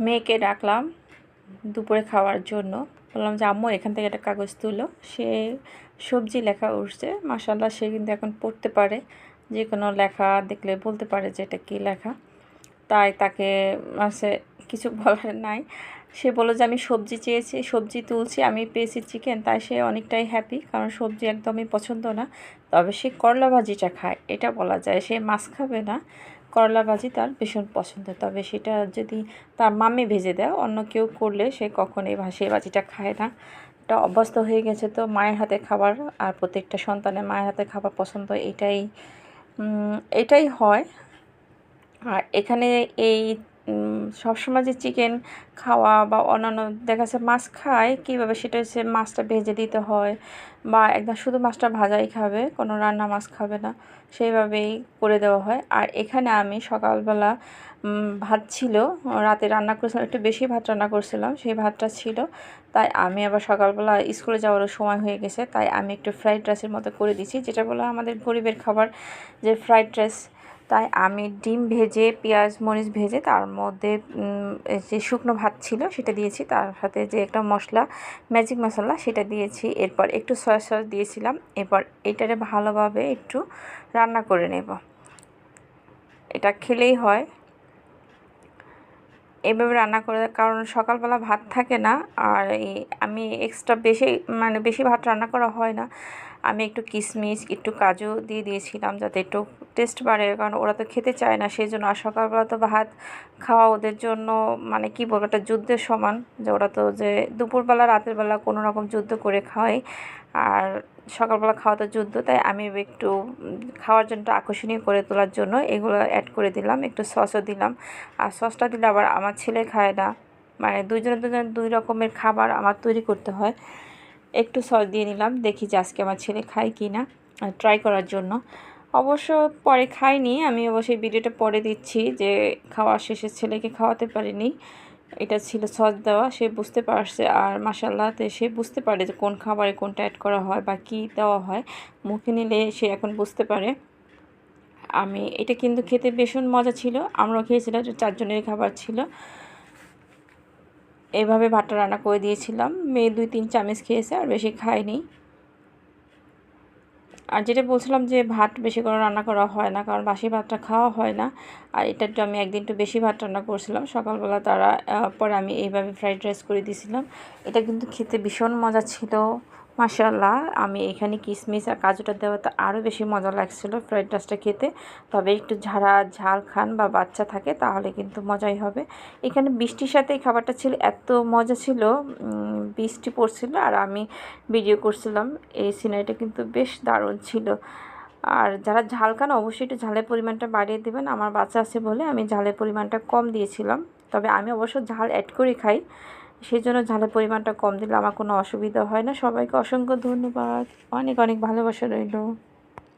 মেয়েকে ডাকলাম দুপুরে খাওয়ার জন্য। বললাম যে, আম্মু, এখান থেকে একটা কাগজ তুলো। সে সবজি লেখা উঠছে। মাসাল্লাহ সে কিন্তু এখন পড়তে পারে। যে কোনো লেখা দেখলে বলতে পারে যে, এটা কী লেখা? তাই তাকে মাসে কিছু বলার নাই। সে বলল যে, আমি সবজি চেয়েছি, সবজি তুলছি, আমি পেয়েছি চিকেন। তাই সে অনেকটাই হ্যাপি কারণ সবজি একদমই পছন্দ না। তবে সে করলা ভাজিটা খায়, এটা বলা যায়। সে মাছ খাবে না। করলা ভাজি তার ভীষণ পছন্দ। তবে সেটা যদি তার মামি ভেজে দেয়, অন্য কেউ করলে সে কখনোই সেই ভাজিটা খায় না। এটা অভ্যস্ত হয়ে গেছে তো মায়ের হাতে খাবার আর প্রত্যেকটা সন্তানের মায়ের হাতে খাবার পছন্দ এটাই এটাই হয়। আর এখানে এই সবসময় যে চিকেন খাওয়া বা অন্যান্য দেখা যাচ্ছে মাছ খায়, কীভাবে সেটা হচ্ছে মাছটা ভেজে দিতে হয় বা একদম শুধু মাছটা ভাজাই খাবে, কোনো রান্না মাছ খাবে না, সেইভাবেই করে দেওয়া হয়। আর এখানে আমি সকালবেলা ভাত ছিল, রাতে রান্না করেছিলাম, একটু বেশি ভাত রান্না করছিলাম, সেই ভাতটা ছিল। তাই আমি আবার সকালবেলা স্কুলে যাওয়ারও সময় হয়ে গেছে, তাই আমি একটু ফ্রাইড রাইসের মতো করে দিচ্ছি যেটা বলো আমাদের গরিবের খাবার যে ফ্রাইড রাইস তাই আমি ডিম ভেজে, পেঁয়াজ, মরিচ ভেজে তার মধ্যে যে শুকনো ভাত ছিল সেটা দিয়েছি। তার সাথে যে একটা মশলা ম্যাজিক মশলা সেটা দিয়েছি। এরপর একটু সয়া সস দিয়েছিলাম। এরপর এটারে ভালোভাবে একটু রান্না করে নেব। এটা খেলেই হয়। এভাবে রান্না করে, কারণ সকালবেলা ভাত থাকে না। আর আমি এক্সট্রা বেশি মানে বেশি ভাত রান্না করা হয় না। আমি একটু কিশমিশ একটু কাজু দিয়ে দিয়েছিলাম যাতে একটু টেস্ট বাড়ে, কারণ ওরা তো খেতে চায় না, সেই জন্য আর সকালবেলা তো ভাত খাওয়া ওদের জন্য মানে কি বলব, একটা যুদ্ধের সমান যে ওরা তো যে দুপুরবেলা, রাতের বেলা কোনো রকম যুদ্ধ করে খাওয়াই আর সকালবেলা খাওয়া তো যুদ্ধ, তাই আমি একটু খাওয়ার জন্য আকর্ষণীয় করে তোলার জন্য এগুলো অ্যাড করে দিলাম, একটু সসও দিলাম, আর সসটা দিলে আবার আমার ছেলে খায় না মানে দুইজনের দুজন দুই রকমের খাবার আমার তৈরি করতে হয়। একটু সস দিয়ে নিলাম, দেখি যে আজকে আমার ছেলে খায় কি না ট্রাই করার জন্য। অবশ্য পরে খাইনি, আমি অবশ্যই ভিডিওটা পরে দিচ্ছি যে খাওয়া শেষে ছেলেকে খাওয়াতে পারিনি। এটা ছিল সস দেওয়া, সে বুঝতে পারছে, আর মাসাল্লাহতে সে বুঝতে পারে যে কোন খাবারে কোনটা অ্যাড করা হয় বা কী দেওয়া হয়। মুখে নিলে সে এখন বুঝতে পারে। আমি, এটা কিন্তু খেতে ভীষণ মজা ছিল, আমরাও খেয়েছিলাম, যে চারজনের খাবার ছিল। এভাবে ভাতটা রান্না করে দিয়েছিলাম। মেয়ে দুই তিন চামচ খেয়েছে, আর বেশি খায়নি। আর যেটা বলছিলাম যে ভাত বেশি করে রান্না করা হয় না, কারণ বাসি ভাতটা খাওয়া হয় না। আর এটা একটু আমি একদিন একটু বেশি ভাত রান্না করছিলাম। সকালবেলা তারা পরে আমি এইভাবে ফ্রাইড রাইস করে দিয়েছিলাম। এটা কিন্তু খেতে ভীষণ মজা ছিল। মাসাল্লাহ আমি এখানে কিশমিশ আর কাজুটা দেওয়া তো আরও বেশি মজা লাগছিল ফ্রাইড রাইসটা খেতে। তবে একটু ঝাড়া ঝাল খান বা বাচ্চা থাকে তাহলে কিন্তু মজাই হবে। এখানে বৃষ্টির সাথে এই খাবারটা ছিল, এত মজা ছিল বৃষ্টি পড়ছিল আর আমি ভিডিও করছিলাম, এই সিনারিটা কিন্তু বেশ দারুণ ছিল। আর যারা ঝাল খান অবশ্যই একটু ঝালের পরিমাণটা বাড়িয়ে দেবেন, আমার বাচ্চা আছে বলে আমি ঝালের পরিমাণটা কম দিয়েছিলাম। তবে আমি অবশ্য ঝাল অ্যাড করে খাই। সেই জন্য ঝালের পরিমাণটা কম দিলে আমার কোনো অসুবিধা হয় না। সবাইকে অসংখ্য ধন্যবাদ। অনেক অনেক ভালোবাসা রইল।